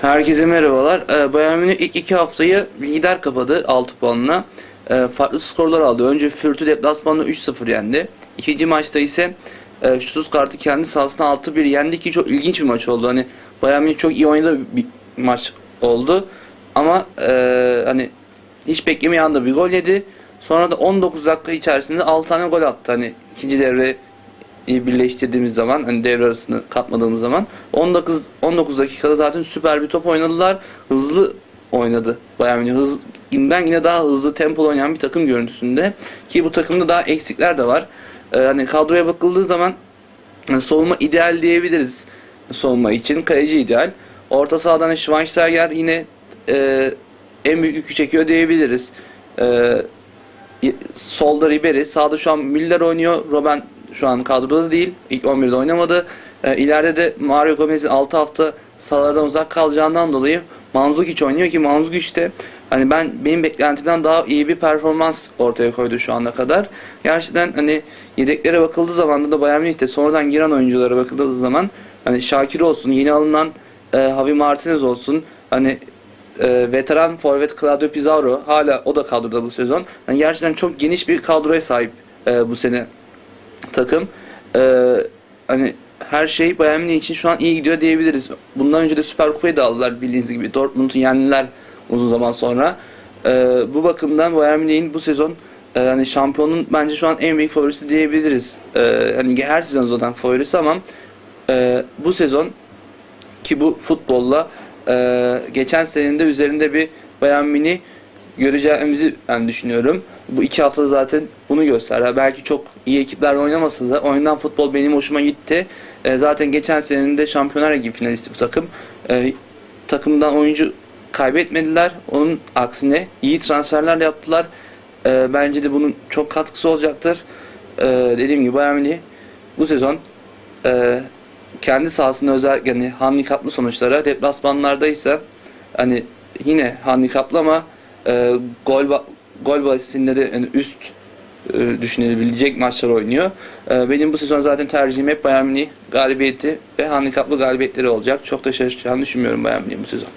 Herkese merhabalar. Ee, Bayern Münih ilk iki haftayı lider kapadı 6 puanla. Ee, farklı skorlar aldı. Önce Fürth'ü deplasmanda 3-0 yendi. İkinci maçta ise e, Stuttgart'ı kendi sahasında 6-1 yendi ki çok ilginç bir maç oldu. Hani Bayern Münih çok iyi oynadığı bir maç oldu. Ama e, hani hiç beklemeyen anda bir gol yedi. Sonra da 19 dakika içerisinde 6 tane gol attı. Hani ikinci devre birleştirdiğimiz zaman hani devre arasını katmadığımız zaman 19 19 dakikada zaten süper bir top oynadılar. Hızlı oynadı Bayern Münih. Hız, inden yine daha hızlı tempo oynayan bir takım görüntüsünde ki bu takımda daha eksikler de var. Ee, hani kadroya bakıldığı zaman yani savunma ideal diyebiliriz savunma için. Kaleci ideal. Orta sahadan Schweinsteiger yine e, en büyük yükü çekiyor diyebiliriz. E, solda Ribery, sağda şu an Müller oynuyor. Robben şu an kadroda değil. İlk 11'de oynamadı. E, ileride de Mario Gomez'in 6 hafta sahalardan uzak kalacağından dolayı Manzukic oynuyor ki Manzukic de hani ben benim beklentimden daha iyi bir performans ortaya koydu şu ana kadar. Gerçekten hani yedeklere bakıldığı zaman da Bayern Münih'te sonradan giren oyunculara bakıldığı zaman hani Şakir olsun, yeni alınan e, Javi Martinez olsun, hani e, veteran forvet Claudio Pizarro hala o da kadroda bu sezon. Yani gerçekten çok geniş bir kadroya sahip e, bu sene takım. E, hani her şey Bayern Münih için şu an iyi gidiyor diyebiliriz. Bundan önce de Süper Kupayı da aldılar bildiğiniz gibi. Dortmund'u yendiler uzun zaman sonra. E, bu bakımdan Bayern Münih'in bu sezon e, hani şampiyonun bence şu an en büyük favorisi diyebiliriz. E, hani her sezon zaten favorisi ama e, bu sezon ki bu futbolla e, geçen senenin de üzerinde bir Bayern Münih göreceğimizi ben düşünüyorum. Bu iki haftada zaten bunu gösterdi. Belki çok iyi ekipler oynamasa da oynanan futbol benim hoşuma gitti. E, zaten geçen senenin de Şampiyonlar Ligi finalisti bu takım. E, takımdan oyuncu kaybetmediler. Onun aksine iyi transferler yaptılar. E, bence de bunun çok katkısı olacaktır. E, dediğim gibi Bayern Münih bu sezon kendi sahasında özellikle hani handikaplı sonuçlara deplasmanlarda ise hani yine handikaplı ama e, gol gol bahsinde de yani üst e, düşünülebilecek maçlar oynuyor. E, benim bu sezon zaten tercihim hep Bayern Münih galibiyeti ve handikaplı galibiyetleri olacak. Çok da şaşıracağını düşünmüyorum Bayern Münih bu sezon.